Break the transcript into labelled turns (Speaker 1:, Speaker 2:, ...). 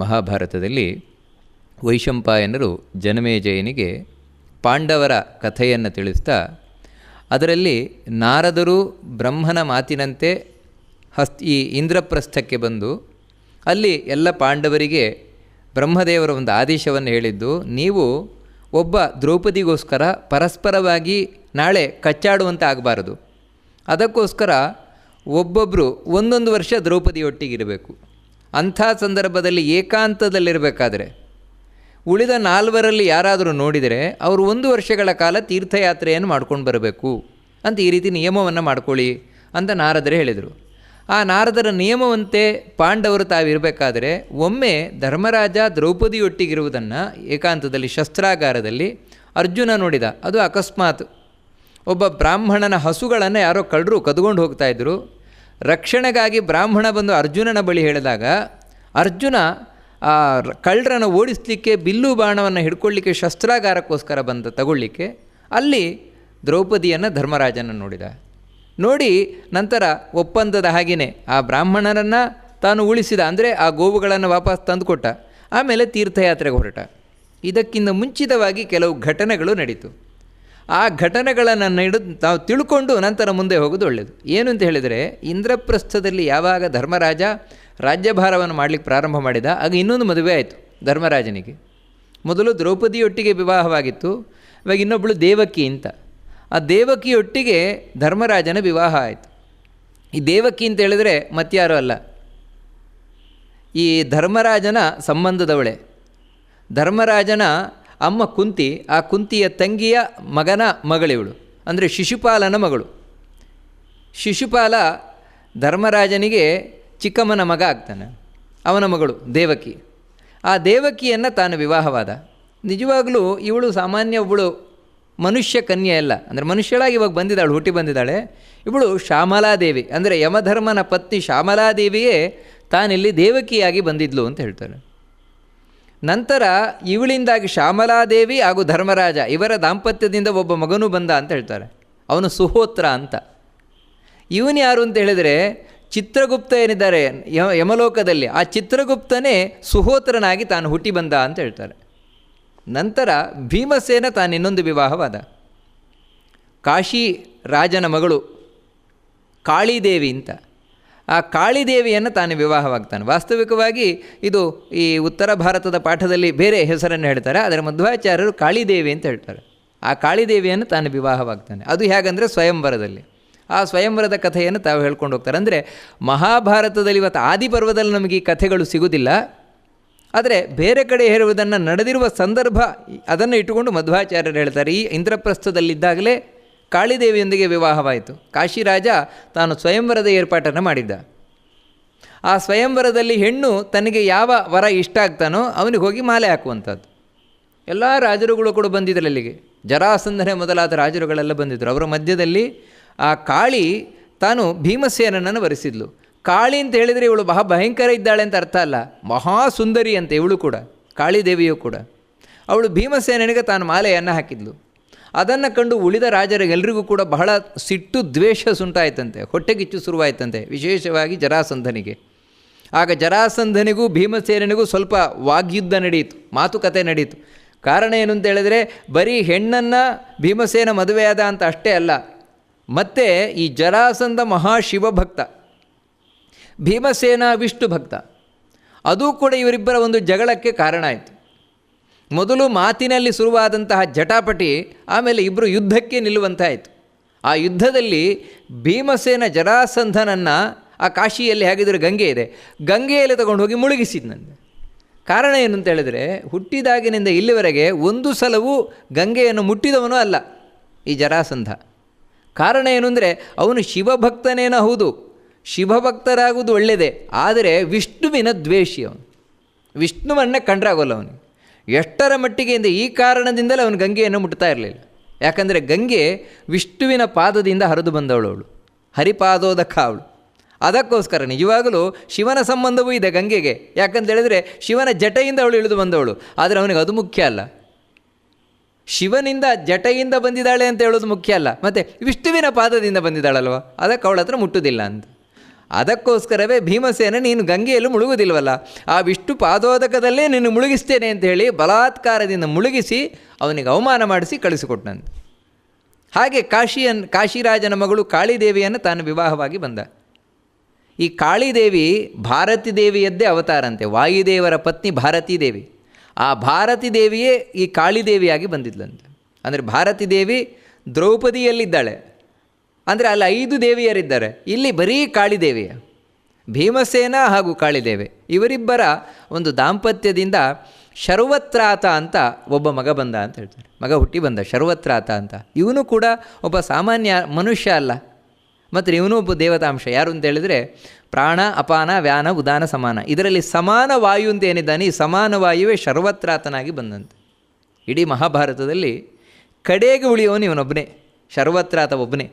Speaker 1: ಮಹಾಭಾರತದಲ್ಲಿ ವೈಶಂಪಾಯನರು ಜನಮೇಜಯನಿಗೆ ಪಾಂಡವರ ಕಥೆಯನ್ನು ತಿಳಿಸ್ತಾ, ಅದರಲ್ಲಿ ನಾರದರು ಬ್ರಹ್ಮನ ಮಾತಿನಂತೆ ಹಸ್, ಈ ಇಂದ್ರಪ್ರಸ್ಥಕ್ಕೆ ಬಂದು, ಅಲ್ಲಿ ಎಲ್ಲ ಪಾಂಡವರಿಗೆ ಬ್ರಹ್ಮದೇವರ ಒಂದು ಆದೇಶವನ್ನು ಹೇಳಿದ್ದು, ನೀವು ಒಬ್ಬ ದ್ರೌಪದಿಗೋಸ್ಕರ ಪರಸ್ಪರವಾಗಿ ನಾಳೆ ಕಚ್ಚಾಡುವಂತೆ ಆಗಬಾರದು. ಅದಕ್ಕೋಸ್ಕರ ಒಬ್ಬೊಬ್ಬರು ಒಂದೊಂದು ವರ್ಷ ದ್ರೌಪದಿಯೊಟ್ಟಿಗಿರಬೇಕು. ಅಂಥ ಸಂದರ್ಭದಲ್ಲಿ ಏಕಾಂತದಲ್ಲಿರಬೇಕಾದ್ರೆ, ಉಳಿದ ನಾಲ್ವರಲ್ಲಿ ಯಾರಾದರೂ ನೋಡಿದರೆ ಅವರು ಒಂದು ವರ್ಷಗಳ ಕಾಲ ತೀರ್ಥಯಾತ್ರೆಯನ್ನು ಮಾಡ್ಕೊಂಡು ಬರಬೇಕು. ಅಂತ ಈ ರೀತಿ ನಿಯಮವನ್ನು ಮಾಡ್ಕೊಳ್ಳಿ ಅಂತ ನಾರದರು ಹೇಳಿದರು. ಆ ನಾರದರ ನಿಯಮವಂತೆ ಪಾಂಡವರು ತಾವಿರಬೇಕಾದರೆ ಒಮ್ಮೆ ಧರ್ಮರಾಜ ದ್ರೌಪದಿಯೊಟ್ಟಿಗಿರುವುದನ್ನು ಏಕಾಂತದಲ್ಲಿ ಶಸ್ತ್ರಾಗಾರದಲ್ಲಿ ಅರ್ಜುನ ನೋಡಿದ. ಅದು ಅಕಸ್ಮಾತ್. ಒಬ್ಬ ಬ್ರಾಹ್ಮಣನ ಹಸುಗಳನ್ನು ಯಾರೋ ಕಳ್ಳರು ಕದ್ಕೊಂಡು ಹೋಗ್ತಾಯಿದ್ರು ರಕ್ಷಣೆಗಾಗಿ ಬ್ರಾಹ್ಮಣ ಬಂದು ಅರ್ಜುನನ ಬಳಿ ಹೇಳಿದಾಗ, ಅರ್ಜುನ, ಆ, ಕಳ್ಳರನ್ನು ಓಡಿಸಲಿಕ್ಕೆ ಬಿಲ್ಲು ಬಾಣವನ್ನು ಹಿಡ್ಕೊಳ್ಳಿಕ್ಕೆ ಶಸ್ತ್ರಾಗಾರಕ್ಕೋಸ್ಕರ ಬಂದ ತಗೊಳ್ಳಿಕ್ಕೆ, ಅಲ್ಲಿ ದ್ರೌಪದಿಯನ್ನು ಧರ್ಮರಾಜನ ನೋಡಿದ. ನೋಡಿ, ನಂತರ ಒಪ್ಪಂದದ ಹಾಗೆಯೇ ಆ ಬ್ರಾಹ್ಮಣರನ್ನು ತಾನು ಉಳಿಸಿದ, ಅಂದರೆ ಆ ಗೋವುಗಳನ್ನು ವಾಪಸ್ ತಂದುಕೊಟ್ಟ. ಆಮೇಲೆ ತೀರ್ಥಯಾತ್ರೆಗೆ ಹೊರಟ. ಇದಕ್ಕಿಂತ ಮುಂಚಿತವಾಗಿ ಕೆಲವು ಘಟನೆಗಳು ನಡೀತು. ಆ ಘಟನೆಗಳನ್ನು ಹಿಡಿದು ತಾವು ತಿಳ್ಕೊಂಡು ನಂತರ ಮುಂದೆ ಹೋಗೋದು ಒಳ್ಳೆಯದು ಏನು ಅಂತ ಹೇಳಿದರೆ, ಇಂದ್ರಪ್ರಸ್ಥದಲ್ಲಿ ಯಾವಾಗ ಧರ್ಮರಾಜ ರಾಜ್ಯಭಾರವನ್ನು ಮಾಡಲಿಕ್ಕೆ ಪ್ರಾರಂಭ ಮಾಡಿದ, ಆಗ ಇನ್ನೊಂದು ಮದುವೆ ಆಯಿತು ಧರ್ಮರಾಜನಿಗೆ. ಮೊದಲು ದ್ರೌಪದಿಯೊಟ್ಟಿಗೆ ವಿವಾಹವಾಗಿತ್ತು, ಇವಾಗ ಇನ್ನೊಬ್ಬಳು ದೇವಕಿ ಅಂತ. ಆ ದೇವಕಿಯೊಟ್ಟಿಗೆ ಧರ್ಮರಾಜನ ವಿವಾಹ ಆಯಿತು. ಈ ದೇವಕಿ ಅಂತ ಹೇಳಿದರೆ ಮತ್ಯಾರೂ ಅಲ್ಲ? ಈ ಧರ್ಮರಾಜನ ಸಂಬಂಧದವಳೆ. ಧರ್ಮರಾಜನ ಅಮ್ಮ ಕುಂತಿ, ಆ ಕುಂತಿಯ ತಂಗಿಯ ಮಗನ ಮಗಳಿವಳು. ಅಂದರೆ ಶಿಶುಪಾಲನ ಮಗಳು. ಶಿಶುಪಾಲ ಧರ್ಮರಾಜನಿಗೆ ಚಿಕ್ಕಮ್ಮನ ಮಗ ಆಗ್ತಾನೆ. ಅವನ ಮಗಳು ದೇವಕಿ. ಆ ದೇವಕಿಯನ್ನು ತಾನು ವಿವಾಹವಾದ. ನಿಜವಾಗಲೂ ಇವಳು ಸಾಮಾನ್ಯ ಒಬ್ಬಳು ಮನುಷ್ಯ ಕನ್ಯೆಯಲ್ಲ ಅಂದರೆ ಮನುಷ್ಯಳಾಗಿ ಇವಾಗ ಬಂದಿದ್ದಾಳು, ಹುಟ್ಟಿ ಬಂದಿದ್ದಾಳೆ. ಇವಳು ಶ್ಯಾಮಲಾದೇವಿ. ಅಂದರೆ ಯಮಧರ್ಮನ ಪತ್ನಿ ಶ್ಯಾಮಲಾದೇವಿಯೇ ತಾನಿಲ್ಲಿ ದೇವಕಿಯಾಗಿ ಬಂದಿದ್ಲು ಅಂತ ಹೇಳ್ತಾರೆ. ನಂತರ ಇವಳಿಂದಾಗಿ ಶ್ಯಾಮಲಾದೇವಿ ಹಾಗೂ ಧರ್ಮರಾಜ ಇವರ ದಾಂಪತ್ಯದಿಂದ ಒಬ್ಬ ಮಗನೂ ಬಂದ ಅಂತ ಹೇಳ್ತಾರೆ. ಅವನು ಸುಹೋತ್ರ ಅಂತ. ಇವನು ಯಾರು ಅಂತ ಹೇಳಿದರೆ ಚಿತ್ರಗುಪ್ತ ಏನಿದ್ದಾರೆ ಯಮಲೋಕದಲ್ಲಿ ಆ ಚಿತ್ರಗುಪ್ತನೇ ಸುಹೋತ್ರನಾಗಿ ತಾನು ಹುಟ್ಟಿ ಬಂದ ಅಂತ ಹೇಳ್ತಾರೆ. ನಂತರ ಭೀಮಸೇನ ತಾನು ಇನ್ನೊಂದು ವಿವಾಹವಾದ. ಕಾಶಿ ರಾಜನ ಮಗಳು ಕಾಳಿದೇವಿ ಅಂತ. ಆ ಕಾಳಿದೇವಿಯನ್ನು ತಾನು ವಿವಾಹವಾಗ್ತಾನೆ. ವಾಸ್ತವಿಕವಾಗಿ ಇದು ಈ ಉತ್ತರ ಭಾರತದ ಪಾಠದಲ್ಲಿ ಬೇರೆ ಹೆಸರನ್ನು ಹೇಳ್ತಾರೆ ಅದರ ಮಧ್ವಾಚಾರ್ಯರು ಕಾಳಿದೇವಿ ಅಂತ ಹೇಳ್ತಾರೆ. ಆ ಕಾಳಿದೇವಿಯನ್ನು ತಾನು ವಿವಾಹವಾಗ್ತಾನೆ. ಅದು ಹೇಗಂದರೆ ಸ್ವಯಂವರದಲ್ಲಿ. ಆ ಸ್ವಯಂವರದ ಕಥೆಯನ್ನು ತಾವು ಹೇಳ್ಕೊಂಡು ಹೋಗ್ತಾರೆ. ಅಂದರೆ ಮಹಾಭಾರತದಲ್ಲಿ ಇವತ್ತು ಆದಿಪರ್ವದಲ್ಲಿ ನಮಗೆ ಈ ಕಥೆಗಳು ಸಿಗುವುದಿಲ್ಲ ಆದರೆ ಬೇರೆ ಕಡೆ ಹೇಳುವುದನ್ನು ನಡೆದಿರುವ ಸಂದರ್ಭ ಅದನ್ನು ಇಟ್ಟುಕೊಂಡು ಮಧ್ವಾಚಾರ್ಯರು ಹೇಳ್ತಾರೆ. ಈ ಇಂದ್ರಪ್ರಸ್ಥದಲ್ಲಿದ್ದಾಗಲೇ ಕಾಳಿದೇವಿಯೊಂದಿಗೆ ವಿವಾಹವಾಯಿತು. ಕಾಶಿರಾಜ ತಾನು ಸ್ವಯಂವರದ ಏರ್ಪಾಟನ್ನು ಮಾಡಿದ್ದ. ಆ ಸ್ವಯಂವರದಲ್ಲಿ ಹೆಣ್ಣು ತನಗೆ ಯಾವ ವರ ಇಷ್ಟ ಆಗ್ತಾನೋ ಅವನಿಗೆ ಹೋಗಿ ಮಾಲೆ ಹಾಕುವಂಥದ್ದು. ಎಲ್ಲ ರಾಜರುಗಳು ಕೂಡ ಬಂದಿದ್ದರು ಅಲ್ಲಿಗೆ ಜರಾಸಂಧನೆ ಮೊದಲಾದ ರಾಜರುಗಳೆಲ್ಲ ಬಂದಿದ್ದರು ಅವರ ಮಧ್ಯದಲ್ಲಿ ಆ ಕಾಳಿ ತಾನು ಭೀಮಸೇನನನ್ನು ವರಿಸಿದ್ಲು. ಕಾಳಿ ಅಂತ ಹೇಳಿದರೆ ಇವಳು ಮಹಾ ಭಯಂಕರ ಇದ್ದಾಳೆ ಅಂತ ಅರ್ಥ ಅಲ್ಲ. ಮಹಾ ಸುಂದರಿ ಅಂತ ಇವಳು ಕೂಡ, ಕಾಳಿದೇವಿಯು ಕೂಡ. ಅವಳು ಭೀಮಸೇನನಿಗೆ ತಾನು ಮಾಲೆಯನ್ನು ಹಾಕಿದ್ಲು. ಅದನ್ನು ಕಂಡು ಉಳಿದ ರಾಜರಿಗೆಲ್ಲರಿಗೂ ಕೂಡ ಬಹಳ ಸಿಟ್ಟು ದ್ವೇಷ ಸುಂಟಾಯ್ತಂತೆ, ಹೊಟ್ಟೆಗಿಚ್ಚು ಶುರುವಾಯ್ತಂತೆ, ವಿಶೇಷವಾಗಿ ಜರಾಸಂಧನಿಗೆ. ಆಗ ಜರಾಸಂಧನಿಗೂ ಭೀಮಸೇನಿಗೂ ಸ್ವಲ್ಪ ವಾಗ್ಯುದ್ಧ ನಡೆಯಿತು, ಮಾತುಕತೆ ನಡೆಯಿತು. ಕಾರಣ ಏನು ಅಂತ ಹೇಳಿದರೆ, ಬರೀ ಹೆಣ್ಣನ್ನು ಭೀಮಸೇನ ಮದುವೆಯಾದ ಅಂತ ಅಷ್ಟೇ ಅಲ್ಲ, ಮತ್ತು ಈ ಜರಾಸಂಧ ಮಹಾಶಿವಭಕ್ತ ಭೀಮಸೇನ ವಿಷ್ಣು ಭಕ್ತ, ಅದು ಕೂಡ ಇವರಿಬ್ಬರ ಒಂದು ಜಗಳಕ್ಕೆ ಕಾರಣ ಆಯಿತು. ಮೊದಲು ಮಾತಿನಲ್ಲಿ ಶುರುವಾದಂತಹ ಜಟಾಪಟಿ ಆಮೇಲೆ ಇಬ್ಬರು ಯುದ್ಧಕ್ಕೆ ನಿಲ್ಲುವಂತಾಯಿತು. ಆ ಯುದ್ಧದಲ್ಲಿ ಭೀಮಸೇನ ಜರಾಸಂಧನನ್ನು ಆ ಕಾಶಿಯಲ್ಲಿ ಹೇಗಿದ್ರೆ ಗಂಗೆ ಇದೆ, ಗಂಗೆಯಲ್ಲಿ ತಗೊಂಡು ಹೋಗಿ ಮುಳುಗಿಸಿದ್ನಂತೆ ಕಾರಣ ಏನು ಅಂತ ಹೇಳಿದರೆ, ಹುಟ್ಟಿದಾಗಿನಿಂದ ಇಲ್ಲಿವರೆಗೆ ಒಂದು ಸಲವೂ ಗಂಗೆಯನ್ನು ಮುಟ್ಟಿದವನು ಅಲ್ಲ ಈ ಜರಾಸಂಧ. ಕಾರಣ ಏನು ಅಂದರೆ, ಅವನು ಶಿವಭಕ್ತನೇನ ಹೌದು, ಶಿವಭಕ್ತರಾಗುವುದು ಒಳ್ಳೆಯದೇ ಆದರೆ ವಿಷ್ಣುವಿನ ದ್ವೇಷಿ ಅವನು. ವಿಷ್ಣುವನ್ನೇ ಕಂಡ್ರಾಗೋಲ್ಲ ಅವನಿಗೆ. ಎಷ್ಟರ ಮಟ್ಟಿಗೆ ಅಂದರೆ ಈ ಕಾರಣದಿಂದಲೇ ಅವನು ಗಂಗೆಯನ್ನು ಮುಟ್ತಾ ಇರಲಿಲ್ಲ. ಯಾಕಂದರೆ ಗಂಗೆ ವಿಷ್ಣುವಿನ ಪಾದದಿಂದ ಹರಿದು ಬಂದವಳು ಅವಳು. ಹರಿಪಾದೋದಕ ಅವಳು ಅದಕ್ಕೋಸ್ಕರ ನಿಜವಾಗಲೂ ಶಿವನ ಸಂಬಂಧವೂ ಇದೆ ಗಂಗೆಗೆ. ಯಾಕಂತ ಹೇಳಿದರೆ ಶಿವನ ಜಟೆಯಿಂದ ಅವಳು ಇಳಿದು ಬಂದವಳು. ಆದರೆ ಅವನಿಗೆ ಅದು ಮುಖ್ಯ ಅಲ್ಲ. ಶಿವನಿಂದ ಜಟೆಯಿಂದ ಬಂದಿದ್ದಾಳೆ ಅಂತ ಹೇಳೋದು ಮುಖ್ಯ ಅಲ್ಲ. ಮತ್ತು ವಿಷ್ಣುವಿನ ಪಾದದಿಂದ ಬಂದಿದ್ದಾಳಲ್ವ? ಅದಕ್ಕೆ ಅವಳ ಹತ್ರ ಮುಟ್ಟುವುದಿಲ್ಲ ಅಂತ. ಅದಕ್ಕೋಸ್ಕರವೇ ಭೀಮಸೇನ ನೀನು ಗಂಗೆಯಲ್ಲಿ ಮುಳುಗುವುದಿಲ್ವಲ್ಲ? ಆ ವಿಷ್ಣು ಪಾದೋದಕದಲ್ಲೇ ನಿನ್ನ ಮುಳುಗಿಸ್ತೇನೆ ಅಂತ ಹೇಳಿ ಬಲಾತ್ಕಾರದಿಂದ ಮುಳುಗಿಸಿ ಅವನಿಗೆ ಅವಮಾನ ಮಾಡಿಸಿ ಕಳಿಸಿಕೊಟ್ಟನಂತೆ. ಹಾಗೆ ಕಾಶಿಯನ್, ಕಾಶಿರಾಜನ ಮಗಳು ಕಾಳಿದೇವಿಯನ್ನು ತಾನು ವಿವಾಹವಾಗಿ ಬಂದ. ಈ ಕಾಳಿದೇವಿ ಭಾರತಿ ದೇವಿಯದ್ದೇ ಅವತಾರಂತೆ, ವಾಯುದೇವರ ಪತ್ನಿ ಭಾರತೀ ದೇವಿ ಆ ಭಾರತಿ ದೇವಿಯೇ ಈ ಕಾಳಿದೇವಿಯಾಗಿ ಬಂದಿದ್ಲಂತೆ. ಅಂದರೆ ಭಾರತಿ ದೇವಿ ದ್ರೌಪದಿಯಲ್ಲಿದ್ದಾಳೆ. ಅಂದರೆ ಅಲ್ಲಿ ಐದು ದೇವಿಯರಿದ್ದಾರೆ. ಇಲ್ಲಿ ಬರೀ ಕಾಳಿದೇವಿಯ ಭೀಮಸೇನ ಹಾಗೂ ಕಾಳಿದೇವಿ ಇವರಿಬ್ಬರ ಒಂದು ದಾಂಪತ್ಯದಿಂದ ಶರ್ವತ್ರಾತ ಅಂತ ಒಬ್ಬ ಮಗ ಬಂದ ಅಂತ ಹೇಳ್ತಾರೆ. ಮಗ ಹುಟ್ಟಿ ಬಂದ, ಶರ್ವತ್ರಾತ ಅಂತ. ಇವನು ಕೂಡ ಒಬ್ಬ ಸಾಮಾನ್ಯ ಮನುಷ್ಯ ಅಲ್ಲ. ಮತ್ತು ಇವನು ಒಬ್ಬ ದೇವತಾಂಶ. ಯಾರು ಅಂತ ಹೇಳಿದರೆ ಪ್ರಾಣ, ಅಪಾನ, ವ್ಯಾನ, ಉದಾನ, ಸಮಾನ. ಇದರಲ್ಲಿ ಸಮಾನ ವಾಯು ಅಂತ ಏನಿದ್ದಾನೆ, ಈ ಸಮಾನ ವಾಯುವೇ ಶರ್ವತ್ರಾತನಾಗಿ ಬಂದಂತೆ. ಇಡೀ ಮಹಾಭಾರತದಲ್ಲಿ ಕಡೆಗೆ ಉಳಿಯೋನು ಇವನೊಬ್ಬನೇ, ಶರ್ವತ್ರಾತ ಒಬ್ಬನೇ.